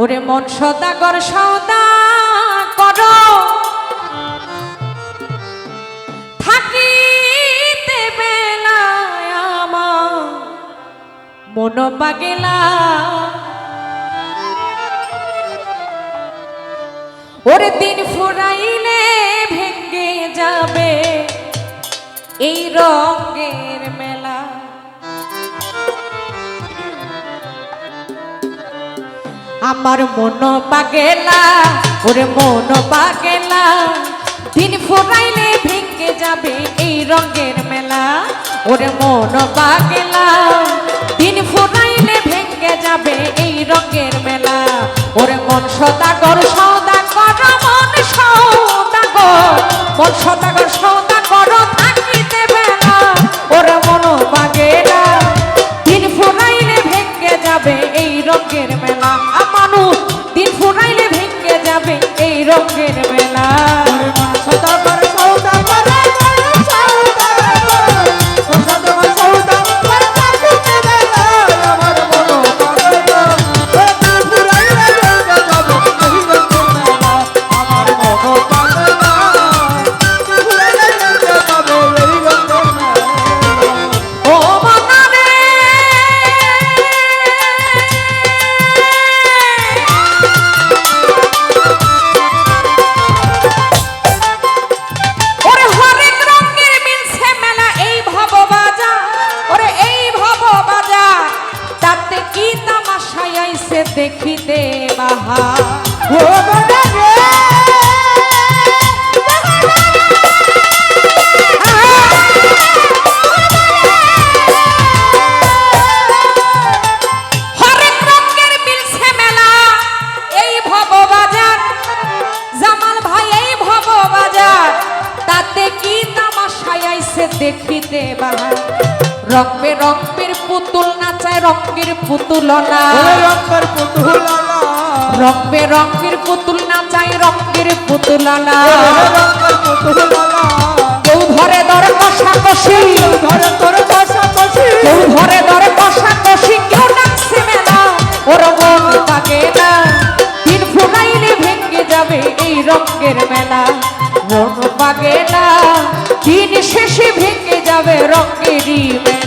ওরে মন সদাগর সদা কর। থাকিতে বেলায় আমার মন পাগেলা। ওরে দিন ফুরাইলে ভেঙ্গে যাবে এই রঙের আমার মন পাগেলা, ওরে মন পাগেলা। দিন ফুরাইলে ভেঙ্গে যাবে এই রঙের মেলা, ওরে মন পাগেলা। দিন ফুরাইলে ভেঙ্গে যাবে এই রঙের মেলা, ওরে মন সদাগর সদাগর মন সদাগর। মন সদাগর সদাগর। দেখিতে বাহা। পুতুল নাচায় রঙের পুতুল না ওরে রঙের পুতুল নাচায় রঙের পুতুল ধরে ঘরে কেউ ধরে ধরে কষাকষি। কেউ ডাকছে মেলা। ওর মন থাকে না। দিন ফুরাইলে ভেঙে যাবে এই রঙের মেলা। মন পাগে না। দিন শেষে ভেঙে যাবে রঙেরই মেলা।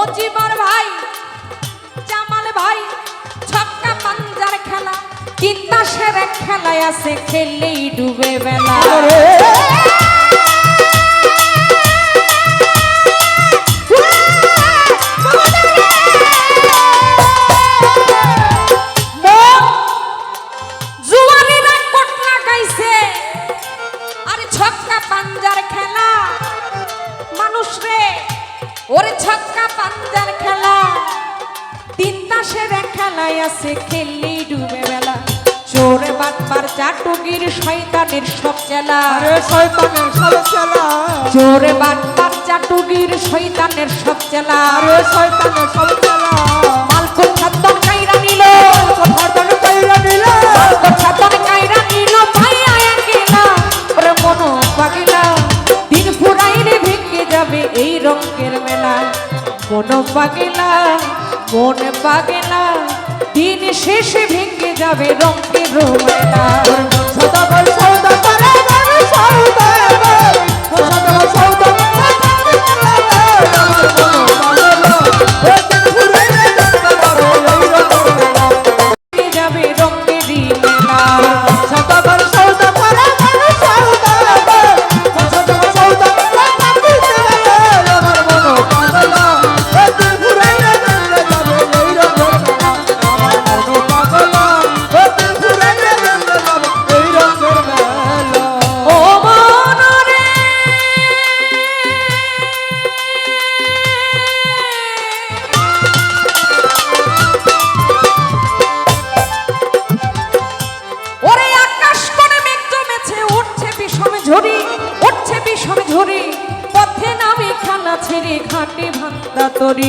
মজিবর ভাই জামাল ভাই ছক্কা পাঞ্জার খেলা তিনটা সেরে খেলায় আছে খেললেই ডুবে বেলা। ছক্কা পাঞ্জার খেলা। মানুষ রে! ওরে ছক্কা পাঞ্জার খেলা। তিন তাসের খেলায় আছে খেললি ডুবে বেলা। চোরে বাটবার চাটুগির শয়তানের সব চেলা। শয়তানের সব চেলা। চোর বাটবার চাটুগির শয়তানের সব চেলা। শয়তানের সব চেলা। মনো পাগেলা মন পাগেলা দিন শেষে ভেঙে যাবে রঙের রোমেলা। ছিঁড়ি ভাঙ্গা তরি।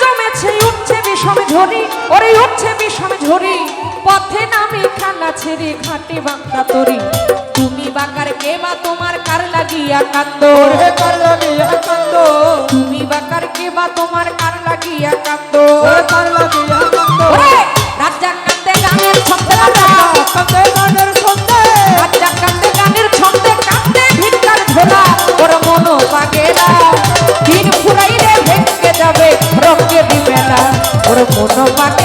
জমেছে উঠছে বিষম ঝরি। ওরে উঠছে বিষম ঝরি পথে নামি খালা ছেড়ে ঘাটে বান্দা তরি। তুমি বাকার কে বা তোমার কার লাগিয়া কান্দ? কার তুমি বাকার বা তোমার কার লাগিয়া কান্দ কার লাগিয়া কান্দ রাজা কান্দে গানের ছন্দে কান্দে গানের ছন্দে। রাজা কান্দে গানের ছন্দে কান্দে ভিক্ষার ঝোলা ওর মন পাগে না। দিন ফুরাইলে ভেঙে যাবে রঙে দিবে না। ওর মন পাগেলা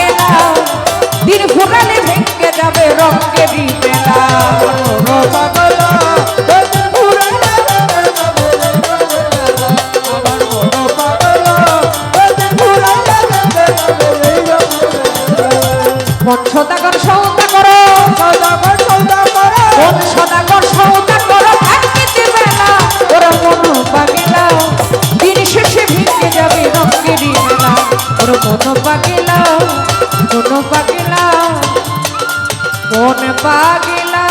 দিন শেষে ভেঙে যাবে রঙের মেলা। ওর মনো পাগেলা মনো পাগেলা মন পাগেলা।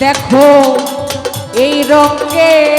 দেখো এই রঙে